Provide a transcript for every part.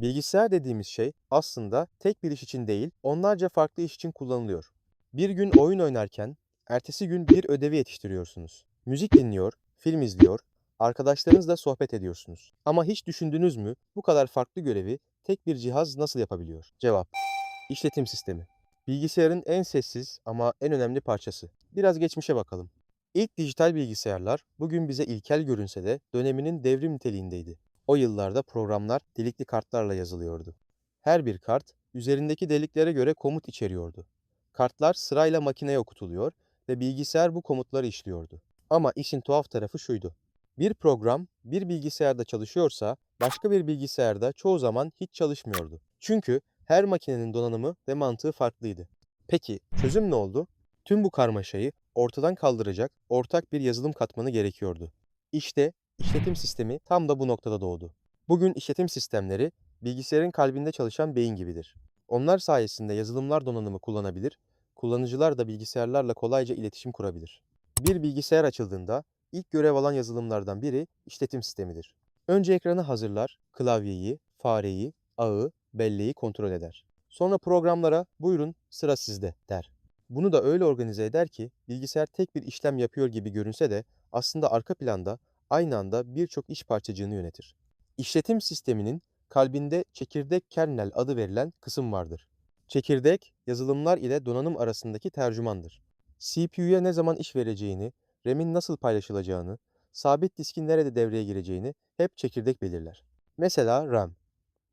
Bilgisayar dediğimiz şey aslında tek bir iş için değil, onlarca farklı iş için kullanılıyor. Bir gün oyun oynarken, ertesi gün bir ödevi yetiştiriyorsunuz. Müzik dinliyor, film izliyor, arkadaşlarınızla sohbet ediyorsunuz. Ama hiç düşündünüz mü bu kadar farklı görevi tek bir cihaz nasıl yapabiliyor? Cevap: İşletim sistemi. Bilgisayarın en sessiz ama en önemli parçası. Biraz geçmişe bakalım. İlk dijital bilgisayarlar bugün bize ilkel görünse de döneminin devrim niteliğindeydi. O yıllarda programlar delikli kartlarla yazılıyordu. Her bir kart üzerindeki deliklere göre komut içeriyordu. Kartlar sırayla makineye okutuluyor ve bilgisayar bu komutları işliyordu. Ama işin tuhaf tarafı şuydu. Bir program bir bilgisayarda çalışıyorsa başka bir bilgisayarda çoğu zaman hiç çalışmıyordu. Çünkü her makinenin donanımı ve mantığı farklıydı. Peki çözüm ne oldu? Tüm bu karmaşayı ortadan kaldıracak ortak bir yazılım katmanı gerekiyordu. İşte işletim sistemi tam da bu noktada doğdu. Bugün işletim sistemleri bilgisayarın kalbinde çalışan beyin gibidir. Onlar sayesinde yazılımlar donanımı kullanabilir, kullanıcılar da bilgisayarlarla kolayca iletişim kurabilir. Bir bilgisayar açıldığında ilk görev alan yazılımlardan biri işletim sistemidir. Önce ekranı hazırlar, klavyeyi, fareyi, ağı, belleği kontrol eder. Sonra programlara buyurun sıra sizde der. Bunu da öyle organize eder ki bilgisayar tek bir işlem yapıyor gibi görünse de aslında arka planda aynı anda birçok iş parçacığını yönetir. İşletim sisteminin kalbinde çekirdek kernel adı verilen kısım vardır. Çekirdek, yazılımlar ile donanım arasındaki tercümandır. CPU'ya ne zaman iş vereceğini, RAM'in nasıl paylaşılacağını, sabit diskin nerede devreye gireceğini hep çekirdek belirler. Mesela RAM,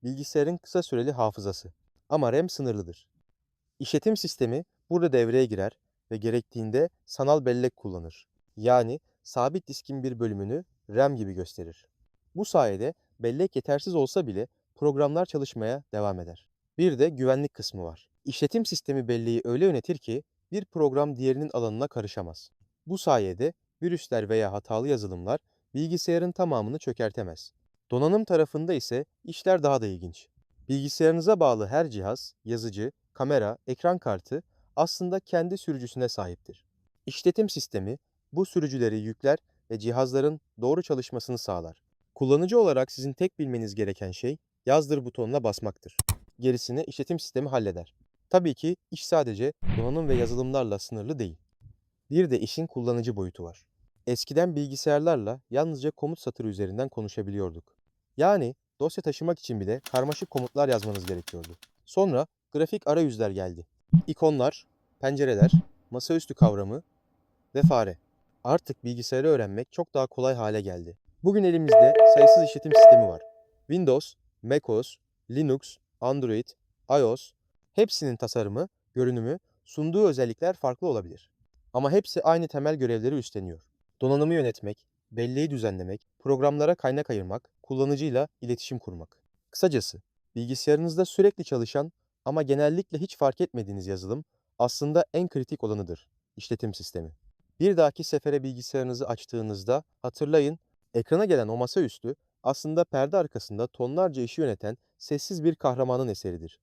bilgisayarın kısa süreli hafızası ama RAM sınırlıdır. İşletim sistemi burada devreye girer ve gerektiğinde sanal bellek kullanır. Yani sabit diskin bir bölümünü RAM gibi gösterir. Bu sayede bellek yetersiz olsa bile programlar çalışmaya devam eder. Bir de güvenlik kısmı var. İşletim sistemi belleği öyle yönetir ki bir program diğerinin alanına karışamaz. Bu sayede virüsler veya hatalı yazılımlar bilgisayarın tamamını çökertemez. Donanım tarafında ise işler daha da ilginç. Bilgisayarınıza bağlı her cihaz, yazıcı, kamera, ekran kartı aslında kendi sürücüsüne sahiptir. İşletim sistemi bu sürücüleri yükler ve cihazların doğru çalışmasını sağlar. Kullanıcı olarak sizin tek bilmeniz gereken şey yazdır butonuna basmaktır. Gerisini işletim sistemi halleder. Tabii ki iş sadece donanım ve yazılımlarla sınırlı değil. Bir de işin kullanıcı boyutu var. Eskiden bilgisayarlarla yalnızca komut satırı üzerinden konuşabiliyorduk. Yani dosya taşımak için bile karmaşık komutlar yazmanız gerekiyordu. Sonra grafik arayüzler geldi. İkonlar, pencereler, masaüstü kavramı ve fare. Artık bilgisayarı öğrenmek çok daha kolay hale geldi. Bugün elimizde sayısız işletim sistemi var. Windows, macOS, Linux, Android, iOS hepsinin tasarımı, görünümü, sunduğu özellikler farklı olabilir. Ama hepsi aynı temel görevleri üstleniyor. Donanımı yönetmek, belleği düzenlemek, programlara kaynak ayırmak, kullanıcıyla iletişim kurmak. Kısacası bilgisayarınızda sürekli çalışan ama genellikle hiç fark etmediğiniz yazılım aslında en kritik olanıdır. işletim sistemi. Bir dahaki sefere bilgisayarınızı açtığınızda hatırlayın, ekrana gelen o masaüstü aslında perde arkasında tonlarca işi yöneten sessiz bir kahramanın eseridir.